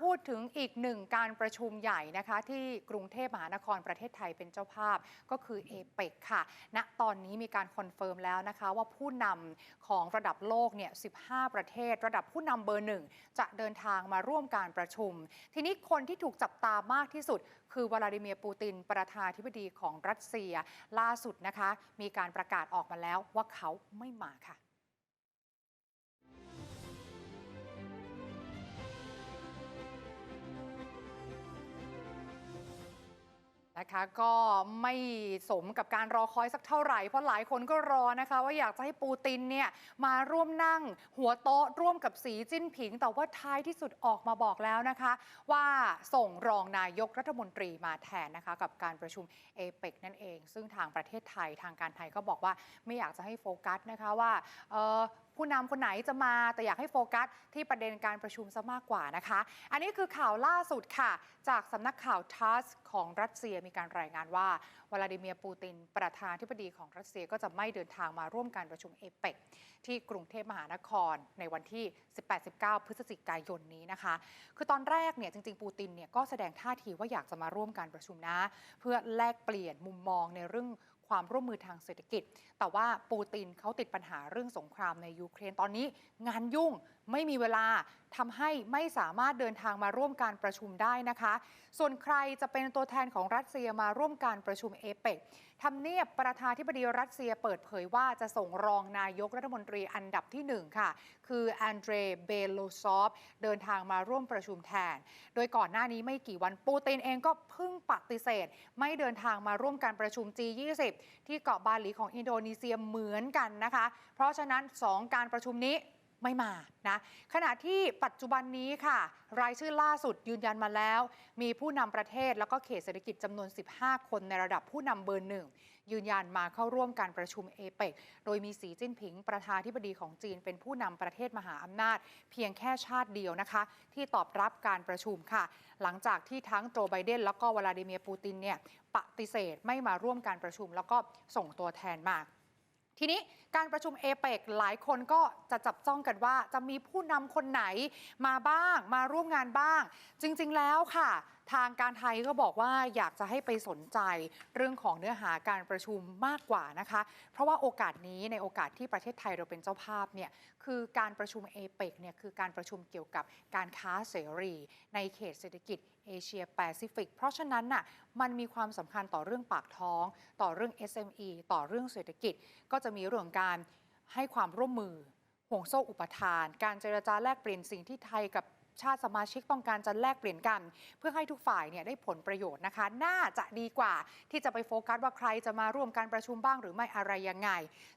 พูดถึงอีกหนึ่งการประชุมใหญ่นะคะ ที่กรุงเทพมหานครประเทศไทยเป็นเจ้าภาพก็คือเอเปกค่ะณตอนนี้มีการคอนเฟิร์มแล้วนะคะ ว่าผู้นำของระดับโลกเนี่ย 15 ประเทศ ระดับผู้นำเบอร์หนึ่งจะเดินทางมาร่วมการประชุม ทีนี้คนที่ถูกจับตามากที่สุด คือวลาดิเมียร์ปูติน ประธานาธิบดีของรัสเซีย ล่าสุดนะคะ มีการประกาศออกมาแล้วว่าเขาไม่มาค่ะ นะคะก็ไม่สมกับการรอคอยสักเท่าไหร่ เพราะหลายคนก็รอนะคะ ว่าอยากจะให้ปูตินเนี่ยมาร่วมนั่งหัวโต๊ะร่วมกับสีจิ้นผิง แต่ว่าท้ายที่สุดออกมาบอกแล้วนะคะ ว่าส่งรองนายกรัฐมนตรีมาแทนนะคะ กับการประชุมเอเปกนั่นเอง ซึ่งทางประเทศไทยทางการไทยก็บอกว่าไม่อยากจะให้โฟกัสนะคะว่า ผู้นำคนไหนจะมาแต่อยากให้โฟกัสที่ประเด็นการประชุมซะมากกว่านะคะ อันนี้คือข่าวล่าสุดค่ะ จากสำนักข่าวทัสของรัสเซียมีการรายงานว่าวลาดิเมียร์ปูติน ประธานธิบดีของรัสเซียก็จะไม่เดินทางมาร่วมการประชุมเอเปกที่กรุงเทพมหานครในวันที่ 18-19 พฤศจิกายนนี้นะคะ คือตอนแรกเนี่ยจริง ๆ ปูตินเนี่ยก็แสดงท่าทีว่าอยากจะมาร่วมการประชุมนะ เพื่อแลกเปลี่ยนมุมมองในเรื่อง ความร่วมมือทางเศรษฐกิจ แต่ว่าปูตินเขาติดปัญหาเรื่องสงครามในยูเครนตอนนี้ งานยุ่งไม่มีเวลาทำให้ไม่สามารถเดินทางมาร่วมการประชุมได้นะคะ ส่วนใครจะเป็นตัวแทนของรัสเซียมาร่วมการประชุมเอเปกทำเนียบประธานธิบดีรัสเซียเปิดเผยว่าจะส่งรองนายกรัฐมนตรีอันดับที่หนึ่งค่ะ คือแอนเดรเบโลซอฟเดินทางมาร่วมประชุมแทน โดยก่อนหน้านี้ไม่กี่วันปูตินเองก็เพิ่งปฏิเสธ ไม่เดินทางมาร่วมการประชุม G20 ที่เกาะบาหลีของอินโดนีเซียเหมือนกันนะคะ เพราะฉะนั้น 2 การประชุมนี้ไม่มานะขณะที่ปัจจุบันนี้ค่ะ รายชื่อล่าสุดยืนยันมาแล้ว มีผู้นำประเทศแล้วก็เขตเศรษฐกิจจำนวน 15 คนในระดับผู้นำเบอร์หนึ่ง ยืนยันมาเข้าร่วมการประชุมเอเปกโดยมีสีจิ้นผิง ประธานาธิบดีของจีน เป็นผู้นำประเทศมหาอำนาจ เพียงแค่ชาติเดียวนะคะ ที่ตอบรับการประชุมค่ะ หลังจากที่ทั้งโจไบเดนแล้วก็วลาดิเมียร์ปูตินเนี่ยปฏิเสธไม่มาร่วมการประชุม แล้วก็ส่งตัวแทนมาทีนี้การประชุมเอเปกหลายคนก็จะจับจ้องกันว่าจะมีผู้นำคนไหนมาบ้าง มาร่วมงานบ้าง จริง ๆ แล้วค่ะ ทางการไทยก็บอกว่าอยากจะให้ไปสนใจเรื่องของเนื้อหาการประชุมมากกว่านะคะ เพราะว่าโอกาสนี้ในโอกาสที่ประเทศไทยเราเป็นเจ้าภาพเนี่ยคือการประชุมเอเปกเนี่ยคือการประชุมเกี่ยวกับการค้าเสรี ในเขตเศรษฐกิจเอเชียแปซิฟิก เพราะฉะนั้นน่ะมันมีความสำคัญต่อเรื่องปากท้อง ต่อเรื่อง SME ต่อเรื่องเศรษฐกิจ ก็จะมีเรื่องของการให้ความร่วมมือห่วงโซ่อุปทาน การเจรจาแลกเปลี่ยนสิ่งที่ไทยกับ ชาติสมาชิกต้องการจะแลกเปลี่ยนกัน เพื่อให้ทุกฝ่ายเนี่ยได้ผลประโยชน์นะคะ น่าจะดีกว่าที่จะไปโฟกัสว่าใครจะมาร่วมการประชุมบ้างหรือไม่อะไรยังไง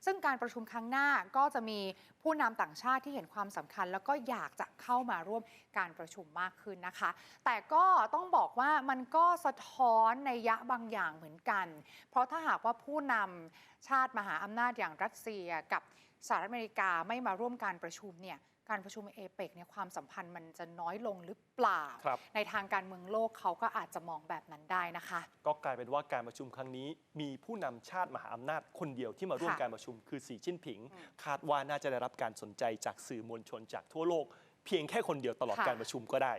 ซึ่งการประชุมครั้งหน้าก็จะมีผู้นำต่างชาติที่เห็นความสำคัญ แล้วก็อยากจะเข้ามาร่วมการประชุมมากขึ้นนะคะ แต่ก็ต้องบอกว่ามันก็สะท้อนในยะบางอย่างเหมือนกัน เพราะถ้าหากว่าผู้นำชาติมหาอำนาจอย่างรัสเซียกับสหรัฐอเมริกาไม่มาร่วมการประชุมเนี่ย การประชุมเอเปกเนี่ยความสัมพันธ์มันจะน้อยลงหรือเปล่าครับในทางการเมืองโลกเขาก็อาจจะมองแบบนั้นได้นะคะ ก็กลายเป็นว่าการประชุมครั้งนี้ มีผู้นำชาติมหาอำนาจคนเดียวที่มาร่วมค่ะการประชุมคือสีจิ้นผิงอืมคาดว่าน่าจะได้รับการสนใจจากสื่อมวลชนจากทั่วโลก เพียงแค่คนเดียวตลอดค่ะการประชุมก็ได้